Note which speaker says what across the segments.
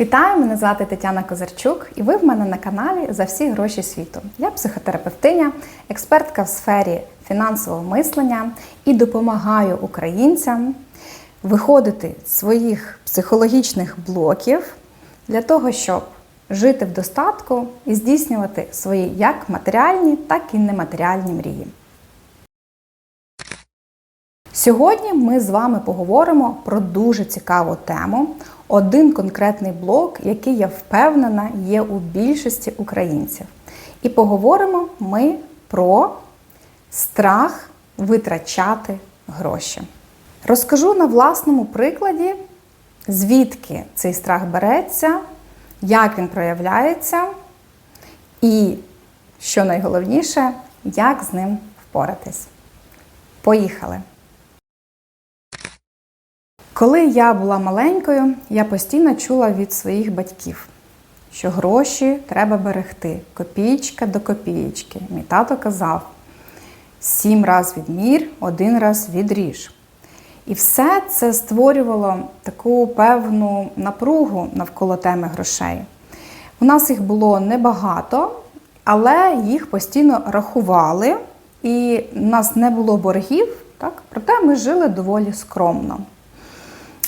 Speaker 1: Вітаю, мене звати Тетяна Козарчук, і ви в мене на каналі за всі гроші світу. Я психотерапевтиня, експертка в сфері фінансового мислення і допомагаю українцям виходити з своїх психологічних блоків для того, щоб жити в достатку і здійснювати свої як матеріальні, так і нематеріальні мрії. Сьогодні ми з вами поговоримо про дуже цікаву тему. Один конкретний блок, який я впевнена є у більшості українців. І поговоримо ми про страх витрачати гроші. Розкажу на власному прикладі, звідки цей страх береться, як він проявляється, і, що найголовніше, як з ним впоратись. Поїхали! Коли я була маленькою, я постійно чула від своїх батьків, що гроші треба берегти, копієчка до копієчки. Мій тато казав: сім раз відмір, один раз відріж. І все це створювало таку певну напругу навколо теми грошей. У нас їх було небагато, але їх постійно рахували, і в нас не було боргів, так? проте ми жили доволі скромно.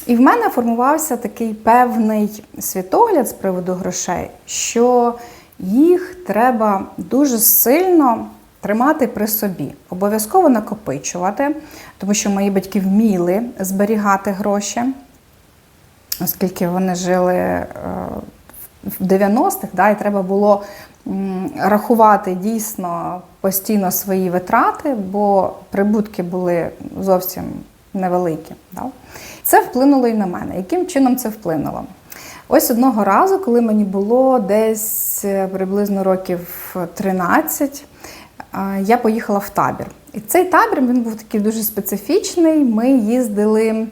Speaker 1: І в мене формувався такий певний світогляд з приводу грошей, що їх треба дуже сильно тримати при собі, обов'язково накопичувати, тому що мої батьки вміли зберігати гроші, оскільки вони жили е, в 90-х, да, і треба було рахувати дійсно постійно свої витрати, бо прибутки були зовсім невеликі. Да? Це вплинуло і на мене. Яким чином це вплинуло? Ось одного разу, коли мені було десь е, приблизно років 13, я поїхала в табір. І цей табір він був такий дуже специфічний. Ми їздили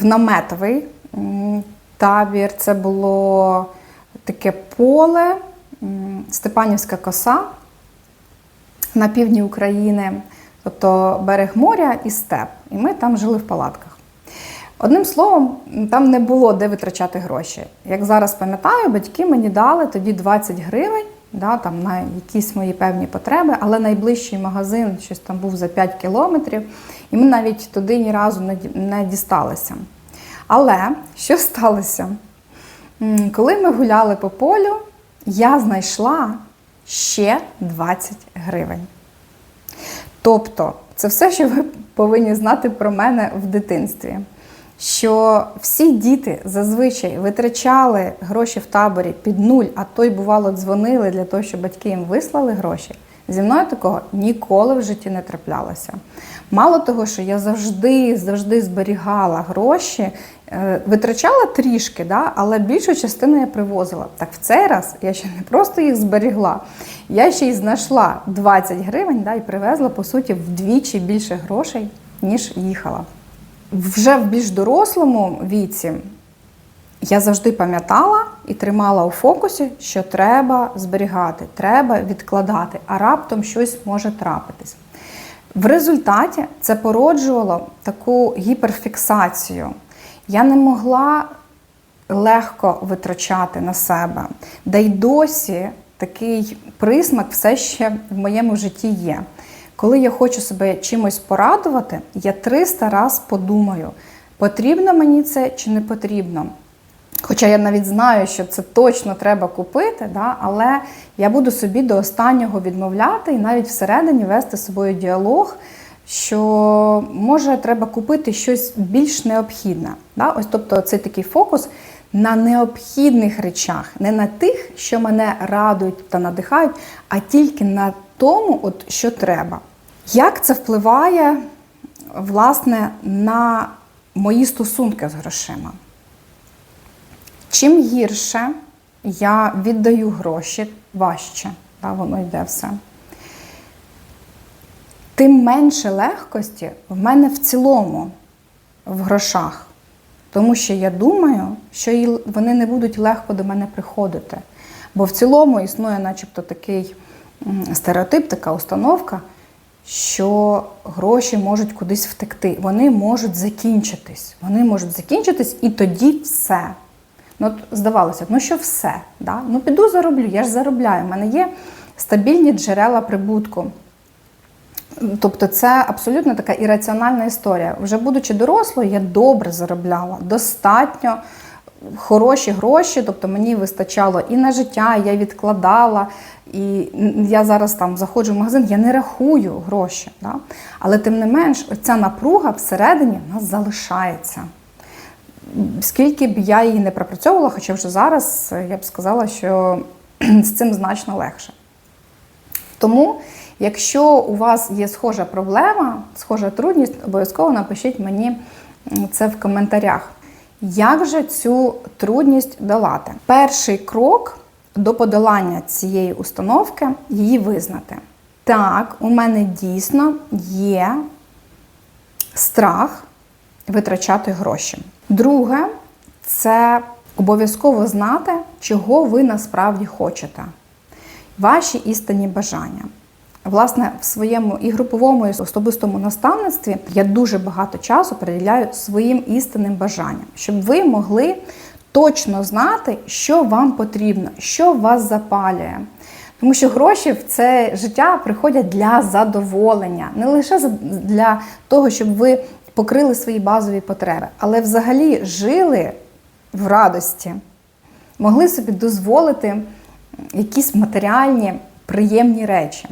Speaker 1: в наметовий табір. Це було таке поле, Степанівська коса на півдні України, тобто берег моря і степ. І ми там жили в палатках. Одним словом, там не було де витрачати гроші. Як зараз пам'ятаю, батьки мені дали тоді 20 гривень да, там, на якісь мої певні потреби, але найближчий магазин щось там був за 5 кілометрів, і ми навіть туди ні разу не дісталися. Але що сталося? Коли ми гуляли по полю, я знайшла ще 20 гривень. Тобто, це все, що ви повинні знати про мене в дитинстві що всі діти зазвичай витрачали гроші в таборі під нуль, а то й бувало дзвонили для того, щоб батьки їм вислали гроші. Зі мною такого ніколи в житті не траплялося. Мало того, що я завжди завжди зберігала гроші, е, витрачала трішки, да, але більшу частину я привозила. Так в цей раз я ще не просто їх зберігла, я ще й знайшла 20 гривень да, і привезла, по суті, вдвічі більше грошей, ніж їхала. Вже в більш дорослому віці я завжди пам'ятала і тримала у фокусі, що треба зберігати, треба відкладати, а раптом щось може трапитись. В результаті це породжувало таку гіперфіксацію. Я не могла легко витрачати на себе, де й досі такий присмак все ще в моєму житті є. Коли я хочу себе чимось порадувати, я 300 раз подумаю, потрібно мені це чи не потрібно. Хоча я навіть знаю, що це точно треба купити, да, але я буду собі до останнього відмовляти і навіть всередині вести з собою діалог, що може треба купити щось більш необхідне. Да? Ось тобто це такий фокус на необхідних речах, не на тих, що мене радують та надихають, а тільки на тому, от, що треба. Як це впливає власне, на мої стосунки з грошима? Чим гірше я віддаю гроші важче, да, воно йде все, тим менше легкості в мене в цілому в грошах. Тому що я думаю, що вони не будуть легко до мене приходити. Бо в цілому існує, начебто, такий стереотип, така установка що гроші можуть кудись втекти. Вони можуть закінчитись. Вони можуть закінчитись і тоді все. Ну, от, здавалося, ну що все, да? ну піду зароблю, я ж заробляю. У мене є стабільні джерела прибутку. Тобто це абсолютно така ірраціональна історія. Вже будучи дорослою, я добре заробляла, достатньо хороші гроші, тобто мені вистачало і на життя, я відкладала, і я зараз там заходжу в магазин, я не рахую гроші. Да? Але тим не менш, ця напруга всередині в нас залишається. Скільки б я її не пропрацьовувала, хоча вже зараз я б сказала, що з цим значно легше. Тому, якщо у вас є схожа проблема, схожа трудність, обов'язково напишіть мені це в коментарях. Як же цю трудність долати? Перший крок до подолання цієї установки її визнати. Так, у мене дійсно є страх витрачати гроші. Друге, це обов'язково знати, чого ви насправді хочете. Ваші істинні бажання. Власне, в своєму і груповому, і особистому наставництві я дуже багато часу приділяю своїм істинним бажанням, щоб ви могли точно знати, що вам потрібно, що вас запалює. Тому що гроші в це життя приходять для задоволення, не лише для того, щоб ви покрили свої базові потреби, але взагалі жили в радості, могли собі дозволити якісь матеріальні, приємні речі.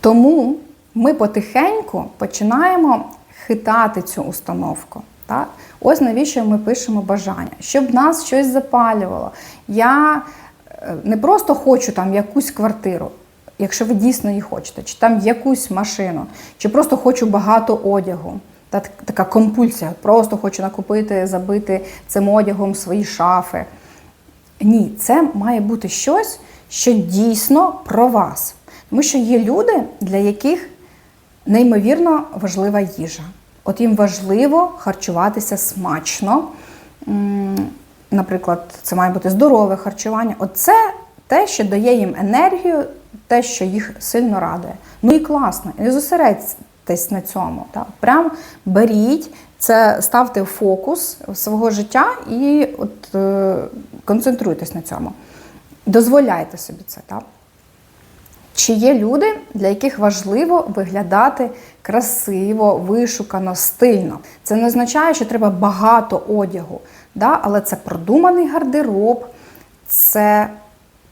Speaker 1: Тому ми потихеньку починаємо хитати цю установку. Так? Ось навіщо ми пишемо бажання, щоб нас щось запалювало. Я е, не просто хочу там якусь квартиру, якщо ви дійсно її хочете, чи там якусь машину, чи просто хочу багато одягу. Та така компульсія, просто хочу накупити, забити цим одягом свої шафи. Ні, це має бути щось, що дійсно про вас. Тому що є люди, для яких неймовірно важлива їжа. От їм важливо харчуватися смачно. Наприклад, це має бути здорове харчування. Оце те, що дає їм енергію, те, що їх сильно радує. Ну і класно, і зосередьтесь на цьому. Так? Прям беріть це, ставте фокус свого життя і от, е, концентруйтесь на цьому. Дозволяйте собі це. Так? Чи є люди, для яких важливо виглядати красиво, вишукано, стильно? Це не означає, що треба багато одягу, да? але це продуманий гардероб, це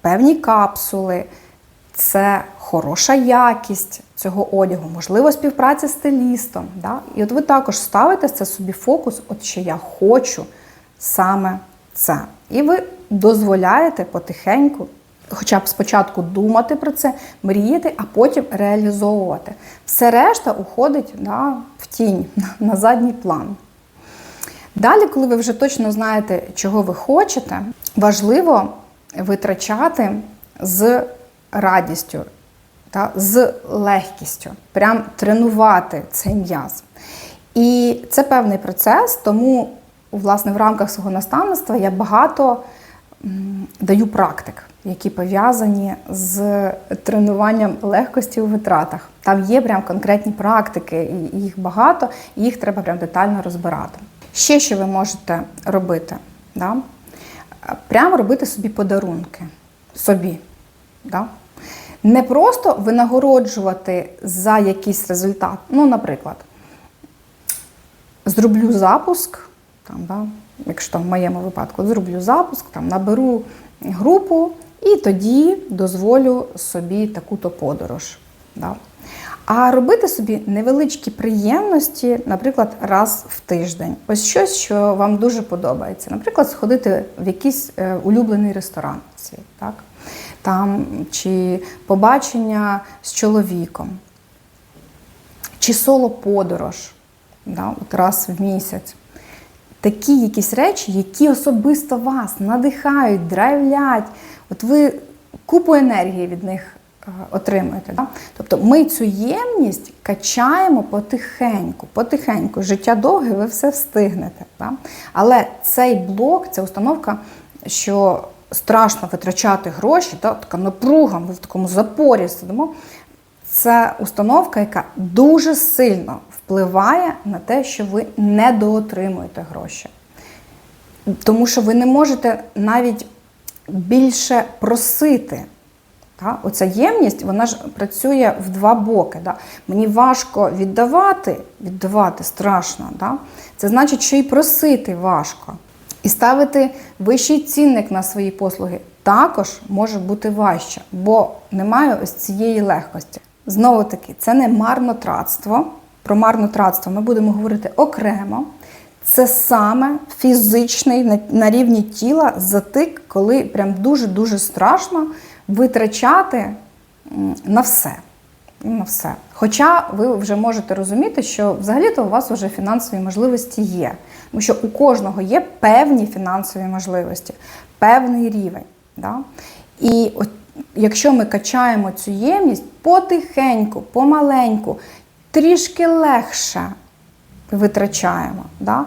Speaker 1: певні капсули, це хороша якість цього одягу, можливо, співпраця з стилістом. Да? І от ви також ставите це собі фокус, от що я хочу саме це. І ви дозволяєте потихеньку Хоча б спочатку думати про це, мріяти, а потім реалізовувати. Все решта уходить да, в тінь, на задній план. Далі, коли ви вже точно знаєте, чого ви хочете, важливо витрачати з радістю, та, з легкістю, прям тренувати цей м'яз. І це певний процес, тому, власне, в рамках свого наставництва я багато даю практик які пов'язані з тренуванням легкості у витратах. Там є прям конкретні практики, і їх багато, і їх треба прям детально розбирати. Ще що ви можете робити? Да? Прямо робити собі подарунки. Собі. Да? Не просто винагороджувати за якийсь результат. Ну, наприклад, зроблю запуск, там, да, якщо в моєму випадку зроблю запуск, там, наберу групу і тоді дозволю собі таку-то подорож. Да? А робити собі невеличкі приємності, наприклад, раз в тиждень. Ось щось, що вам дуже подобається. Наприклад, сходити в якийсь е, улюблений ресторан свій? Там, чи побачення з чоловіком, чи соло-подорож да? От раз в місяць. Такі якісь речі, які особисто вас надихають, драйвлять. От ви купу енергії від них е, отримуєте. Да? Тобто ми цю ємність качаємо потихеньку, потихеньку. Життя довге, ви все встигнете. Да? Але цей блок, ця установка, що страшно витрачати гроші, да? така напруга, ми в такому запорі сидимо. Це установка, яка дуже сильно впливає на те, що ви недоотримуєте гроші. Тому що ви не можете навіть більше просити. Та? Оця ємність, вона ж працює в два боки. Да? Мені важко віддавати, віддавати страшно. Да? Це значить, що і просити важко. І ставити вищий цінник на свої послуги також може бути важче, бо немає ось цієї легкості. Знову таки, це не марнотратство. Про марнотратство ми будемо говорити окремо. Це саме фізичний на, рівні тіла затик, коли прям дуже-дуже страшно витрачати на все. На все. Хоча ви вже можете розуміти, що взагалі-то у вас вже фінансові можливості є. Тому що у кожного є певні фінансові можливості, певний рівень. Да? І от, якщо ми качаємо цю ємність потихеньку, помаленьку, трішки легше витрачаємо, да?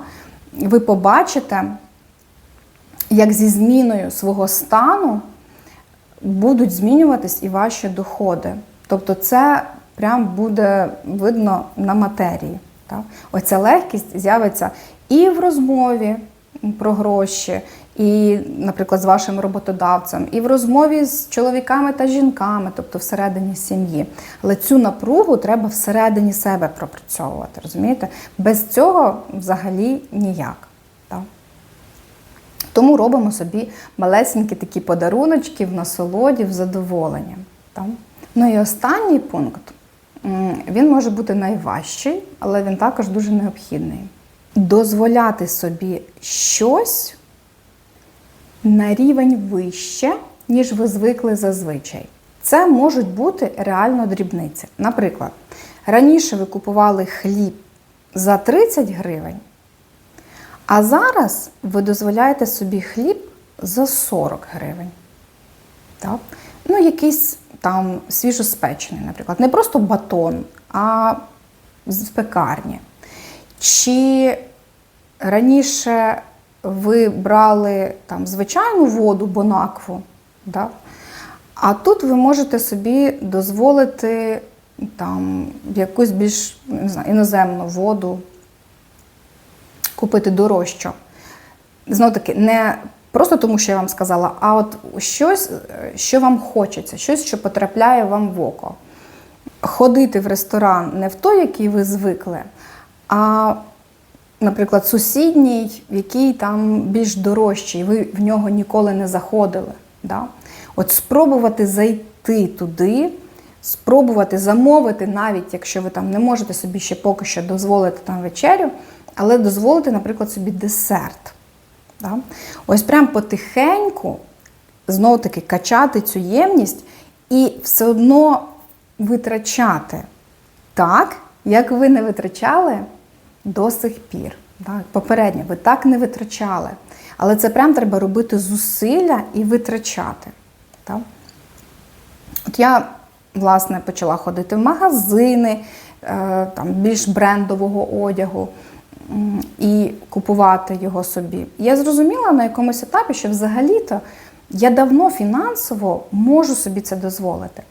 Speaker 1: ви побачите, як зі зміною свого стану будуть змінюватись і ваші доходи. Тобто це прям буде видно на матерії. Так? Оця легкість з'явиться і в розмові про гроші, і, наприклад, з вашим роботодавцем, і в розмові з чоловіками та жінками, тобто всередині сім'ї. Але цю напругу треба всередині себе пропрацьовувати. Розумієте? Без цього взагалі ніяк. Так? Тому робимо собі малесенькі такі подаруночки в насолоді, в задоволенні. Так? Ну і останній пункт. Він може бути найважчий, але він також дуже необхідний. Дозволяти собі щось на рівень вище, ніж ви звикли зазвичай. Це можуть бути реально дрібниці. Наприклад, раніше ви купували хліб за 30 гривень, а зараз ви дозволяєте собі хліб за 40 гривень. Так? Ну, якийсь там свіжоспечений, наприклад. Не просто батон, а з пекарні. Чи раніше ви брали там звичайну воду, бонакву, да? а тут ви можете собі дозволити там якусь більш не знаю, іноземну воду купити дорожчо. Знов таки, не просто тому, що я вам сказала, а от щось, е, що вам хочеться, щось, що потрапляє вам в око. Ходити в ресторан не в той, який ви звикли, а, наприклад, сусідній, який там більш дорожчий, ви в нього ніколи не заходили. Да? От спробувати зайти туди, спробувати замовити, навіть якщо ви там не можете собі ще поки що дозволити там вечерю, але дозволити, наприклад, собі десерт. Да? Ось прям потихеньку, знову таки, качати цю ємність і все одно витрачати так, як ви не витрачали до сих пір. Так? Попередньо, ви так не витрачали. Але це прям треба робити зусилля і витрачати. Так? От я, власне, почала ходити в магазини е, там, більш брендового одягу і купувати його собі. Я зрозуміла на якомусь етапі, що взагалі-то я давно фінансово можу собі це дозволити.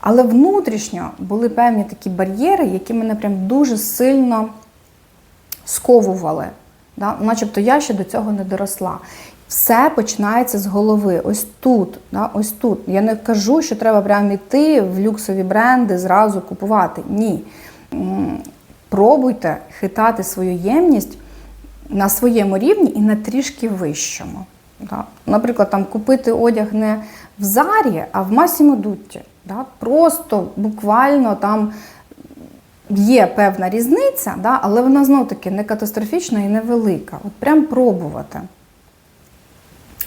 Speaker 1: Але внутрішньо були певні такі бар'єри, які мене прям дуже сильно сковували. Да? Начебто я ще до цього не доросла. Все починається з голови. Ось тут. Да? Ось тут. Я не кажу, що треба прямо йти в люксові бренди, зразу купувати. Ні. Пробуйте хитати свою ємність на своєму рівні і на трішки вищому. Наприклад, там купити одяг не в Зарі, а в Масімо Дутті. Просто буквально там є певна різниця, але вона знов таки не катастрофічна і невелика. От прям пробувати.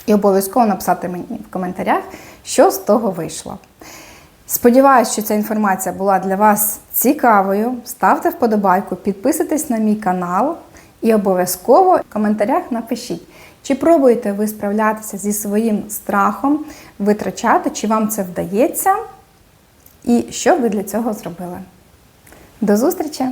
Speaker 1: І обов'язково написати мені в коментарях, що з того вийшло. Сподіваюсь, що ця інформація була для вас цікавою. Ставте вподобайку, підписуйтесь на мій канал і обов'язково в коментарях напишіть, чи пробуєте ви справлятися зі своїм страхом, витрачати, чи вам це вдається, і що ви для цього зробили. До зустрічі!